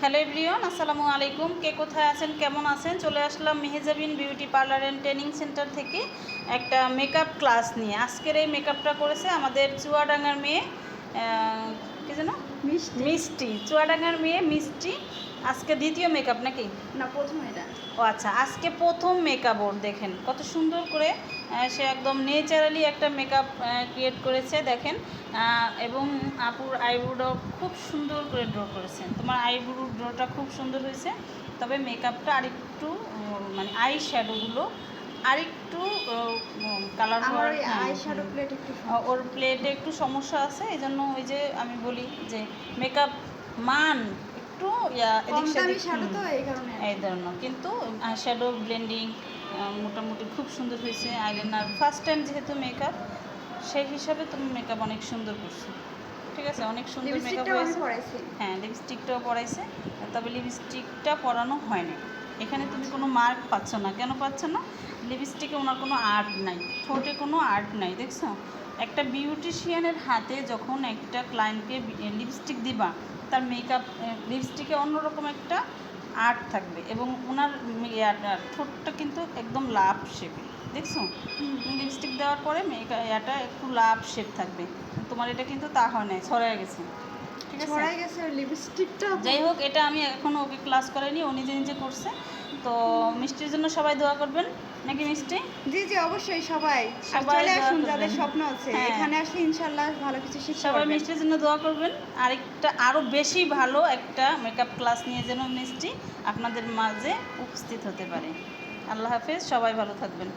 Hello everyone আসসালামু আলাইকুম। কে কোথায় আছেন, কেমন আছেন? চলে আসলাম Mehejabin beauty parlour and training centre থেকে একটা মেকআপ ক্লাস নিয়ে। আজকের এই মেকআপটা করেছে আমাদের চুয়াডাঙ্গার মেয়ে কি যেন? মিষ্টি। মিষ্টি। চুয়াডাঙ্গার মেয়ে মিষ্টি। আজকে দ্বিতীয় মেকআপ নাকি? না প্রথম এটা। ও আচ্ছা আজকে প্রথম মেকআপ ওর দেখেন। কত সুন্দর করে সে একদম নেচারালি একটা মেকআপ ক্রিয়েট করেছে দেখেন। এবং আপুর আইব্রোটাও খুব সুন্দর করে ড্র করেছেন। তোমার আইব্রো ড্রটা খুব সুন্দর হয়েছে। তবে মেকআপটা আরেকটু মানে আই শ্যাডোগুলো আরেকটু কালার আমার ওই আই প্লেট একটু ওর প্লেটে একটু সমস্যা আছে এই জন্য ওই যে আমি বলি যে মেকআপ মান একটু এদিক সেদিক এই ধরনের। কিন্তু শ্যাডো ব্লেন্ডিং মোটামুটি খুব সুন্দর হয়েছে আইলাইনার ফার্স্ট টাইম যেহেতু মেকআপ সেই হিসাবে তুমি মেকআপ অনেক সুন্দর করছ। ঠিক আছে? অনেক সুন্দর মেকআপ হয়েছে। হ্যাঁ লিপস্টিকটাও পরাইছে। তবে লিপস্টিকটা পরানো হয়নি। এখানে তুমি কোনো মার্ক পাচ্ছ না। কেন পাচ্ছ না? লিপস্টিকে ওনার কোনো আর্ট নাই। ঠোঁটে কোনো আর্ট নাই দেখছ? একটা বিউটিশিয়ানের হাতে যখন একটা ক্লায়েন্টকে লিপস্টিক দিবা তার মেকআপ লিপস্টিকে অন্যরকম একটা আর্ট থাকবে এবং ওনার ঠোঁটটা কিন্তু একদম লাভ শেপে দেখছ? লিপস্টিক দেওয়ার পরে মেকআপ ইয়াটা একটু লাভ শেপ থাকবে। তোমার এটা কিন্তু তা হয় নাই ছড়ায় গেছে। ঠিক আছে? ছড়াই গেছে লিপস্টিকটা যাই হোক এটা আমি এখনও ওকে ক্লাস করাইনি ও নিজে নিজে করছে। তো মিষ্টির জন্য সবাই দোয়া করবেন নাকি মিষ্টি? জি জি অবশ্যই সবাই। সবাই চলে আসুন যাদের স্বপ্ন আছে। হ্যাঁ। এখানে আসলে ইনশাআল্লাহ ভালো কিছু শিখতে সবাই মিষ্টির জন্য দোয়া করবেন। আরেকটা আরও বেশি ভালো একটা মেকআপ ক্লাস নিয়ে যেন মিষ্টি আপনাদের মাঝে উপস্থিত হতে পারে। আল্লাহ হাফেজ সবাই ভালো থাকবেন।